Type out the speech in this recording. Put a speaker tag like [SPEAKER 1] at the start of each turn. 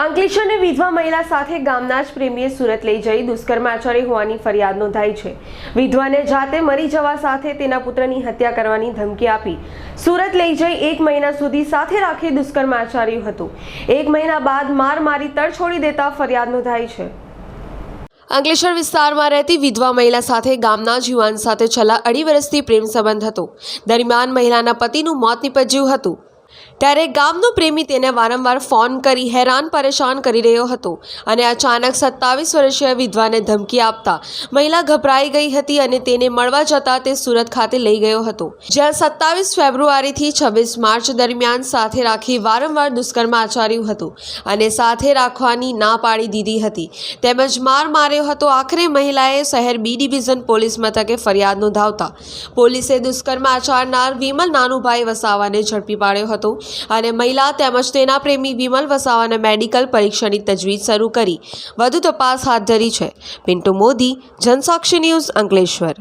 [SPEAKER 1] અંકલેશ્વરની વિધવા મહિલા સાથે ગામના જ પ્રેમીએ સુરત લઈ જઈ દુષ્કર્મ આચર્ય હોવાની ફરિયાદ નોંધાઈ છે. વિધવાને જાતે મરી જવા સાથે તેના પુત્રની હત્યા કરવાની ધમકી આપી સુરત લઈ જઈ એક મહિના સુધી સાથે રાખી દુષ્કર્મ આચર્યું હતું. એક મહિના બાદ માર મારી તડ છોડી દેતા ફરિયાદ નોંધાઈ છે. અંકલેશ્વર વિસ્તારમાં રહેતી વિધવા મહિલા સાથે ગામના જ યુવાન સાથે છેલ્લા અઢી વર્ષથી પ્રેમ સંબંધ હતો. દરમિયાન મહિલાના પતિનું મોત નિપજ્યું હતું. ત્યારે ગામનો પ્રેમી તેને વારંવાર ફોન કરી હેરાન પરેશાન કરી રહ્યો હતો અને અચાનક સત્તાવીસ વર્ષીય વિધવાને ધમકી આપતા મહિલા ગભરાઈ ગઈ હતી અને તેને મળવા જતા તે સુરત ખાતે લઈ ગયો હતો. જ્યાં સત્તાવીસ ફેબ્રુઆરીથી છવ્વીસ માર્ચ દરમિયાન સાથે રાખી વારંવાર દુષ્કર્મ આચર્યું હતું અને સાથે રાખવાની ના પાડી દીધી હતી. તેમજ માર માર્યો હતો. આખરે મહિલાએ શહેર બી ડિવિઝન પોલીસ મથકે ફરિયાદ નોંધાવતા પોલીસે દુષ્કર્મ આચરનાર વિમલ નાનુભાઈ વસાવાને ઝડપી પાડ્યો હતો. અને મહિલા તેમજ તેના પ્રેમી વિમલ વસાવાને મેડિકલ પરીક્ષાની તજવીજ શરૂ કરી. વધુ તપાસ હાથ ધરી છે. પિન્ટુ મોદી, જનસાક્ષી ન્યૂઝ અંકલેશ્વર.